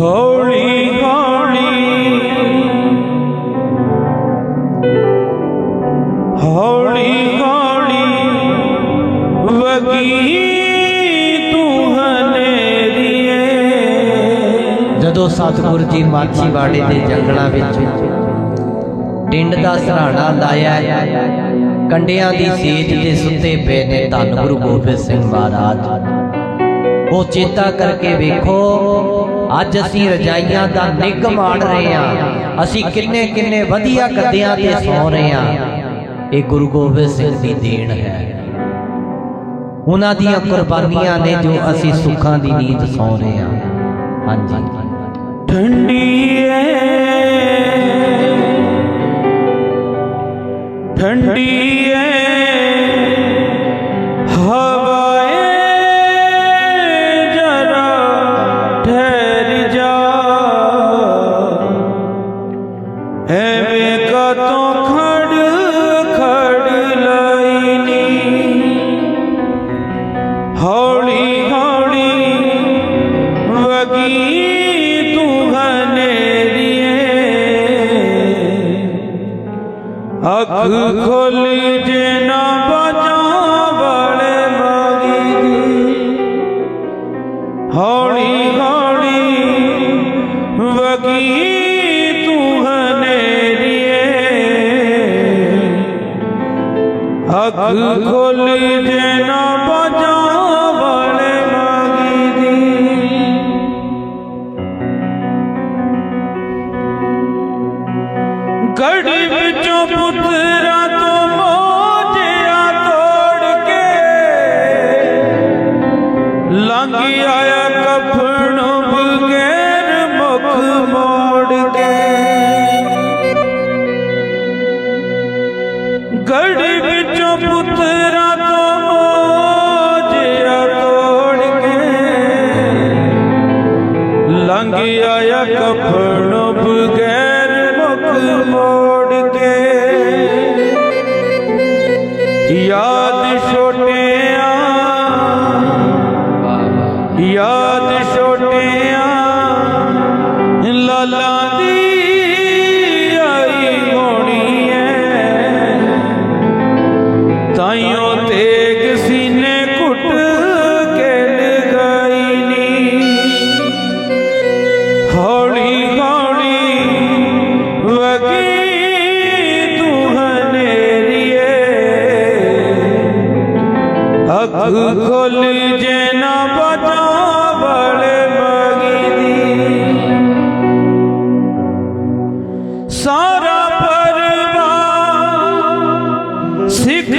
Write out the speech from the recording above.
ਹੌਲੀ ਹੌਲੀ। ਹੌਲੀ ਹੌਲੀ ਵਗੀ ਤੂੰ ਹਨੇਰੀਏ ਜਦੋਂ ਸਤਿਗੁਰੂ ਜੀ ਮਾਛੀਵਾੜੇ ਦੇ ਜੰਗਲਾਂ ਵਿੱਚ ਟਿੰਡ ਦਾ ਸਹਾਰਾ ਲਾਇਆ ਕੰਡਿਆਂ ਦੀ ਸੇਜ ਤੇ ਸੁੱਤੇ ਪਏ ਨੇ ਧੰਨ ਗੁਰੂ ਗੋਬਿੰਦ ਸਿੰਘ ਮਹਾਰਾਜ। ਉਹ ਚੇਤਾ ਕਰਕੇ ਵੇਖੋ ਅੱਜ ਅਸੀਂ ਰਜਾਈਆਂ ਦਾ ਨਿੱਘ ਮਾਣ ਰਹੇ ਹਾਂ। ਅਸੀਂ ਕਿੰਨੇ ਕਿੰਨੇ ਵਧੀਆ ਗੱਦਿਆਂ ਤੇ ਸੌ ਰਹੇ ਹਾਂ। ਇਹ ਗੁਰੂ ਗੋਬਿੰਦ ਸਿੰਘ ਦੀ ਦੇਣ ਹੈ। ਉਹਨਾਂ ਦੀਆਂ ਕੁਰਬਾਨੀਆਂ ਨੇ ਜੋ ਅਸੀਂ ਸੁੱਖਾਂ ਦੀ ਨੀਂਦ ਸੌ ਰਹੇ ਹਾਂ। ਹਾਂਜੀ। ਠੰਡੀ ਏ ਠੰਡੀ ਏ ਅੱਖ ਖੋਲ ਜੇ ਨਾ ਬਾਜਾਂ ਵਾਲੇ ਮਾਗੀ ਦੀ। ਹੌਲੀ ਹੌਲੀ ਵਗੀ ਤੂੰ ਹਨੇਰੀਏ। ਅੱਖ ਖੋਲ ਜੇ ਨਾ ਬਾਜਾਂ ਵਾਲੇ ਮਾਗੀ ਦੀ। ਗੜੀ ਮੋੜ ਕੇ। ਯਾਦ ਛੋਟਿਆਂ ਯਾਦ ਖੋਲ ਜੇ ਨਾ ਬਚਾ ਵਾਲੇ ਸਾਰਾ ਪਰਵਾਰ ਸਿੱਖ